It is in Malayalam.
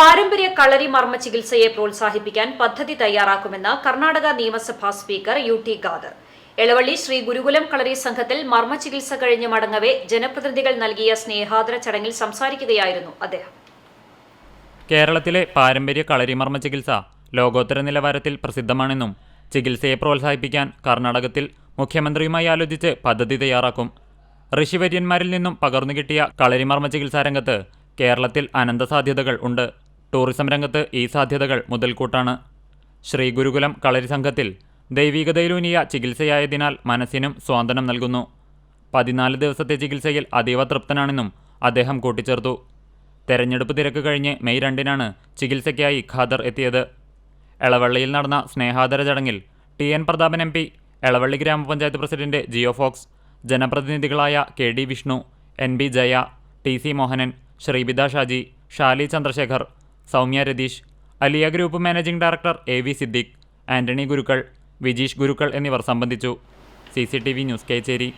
പാരമ്പര്യ കളരി മർമ്മ ചികിത്സയെ പ്രോത്സാഹിപ്പിക്കാൻ പദ്ധതി തയ്യാറാക്കുമെന്ന് കർണാടക നിയമസഭാ speaker U T Khader. Elavally Sree Gurukulam Kalari സംഘത്തിൽ മർമ്മ ചികിത്സ കഴിഞ്ഞ് മടങ്ങവെ ജനപ്രതിനിധികൾ നൽകിയ സ്നേഹാദര ചടങ്ങിൽ സംസാരിക്കുകയായിരുന്നു അദ്ദേഹം. കേരളത്തിലെ പാരമ്പര്യ കളരിമർമ്മ ചികിത്സ ലോകോത്തര നിലവാരത്തിൽ പ്രസിദ്ധമാണെന്നും ചികിത്സയെ പ്രോത്സാഹിപ്പിക്കാൻ കർണാടകത്തിൽ മുഖ്യമന്ത്രിയുമായി ആലോചിച്ച് പദ്ധതി തയ്യാറാക്കും. ഋഷിവര്യന്മാരിൽ നിന്നും പകർന്നു കിട്ടിയ കളരിമർമ്മ ചികിത്സാ രംഗത്ത് കേരളത്തിൽ അനന്ത സാധ്യതകൾ ഉണ്ട്. ടൂറിസം രംഗത്ത് ഈ സാധ്യതകൾ മുതൽക്കൂട്ടാണ്. ശ്രീ ഗുരുകുലം കളരി സംഘത്തിൽ ദൈവികതയിലൂന്നിയ ചികിത്സയായതിനാൽ മനസ്സിനും സ്വാന്തനം നൽകുന്നു. പതിനാല് ദിവസത്തെ ചികിത്സയിൽ അതീവ തൃപ്തനാണെന്നും അദ്ദേഹം കൂട്ടിച്ചേർത്തു. തെരഞ്ഞെടുപ്പ് തിരക്ക് കഴിഞ്ഞ് മെയ് രണ്ടിനാണ് ചികിത്സയ്ക്കായി ഖാദർ എത്തിയത്. എളവള്ളിയിൽ നടന്ന സ്നേഹാദര ചടങ്ങിൽ T N Prathapan M P Elavally ഗ്രാമപഞ്ചായത്ത് president Jio Fox ജനപ്രതിനിധികളായ K D Vishnu N B Jaya T C Mohanan Sreebitha Shaji Shali Chandrasekhar Soumya Ratheesh Aliya group managing director A V Siddique Antony Gurukkal Vijeesh Gurukkal എന്നിവർ സംബന്ധിച്ചു. C C T V news Kechery.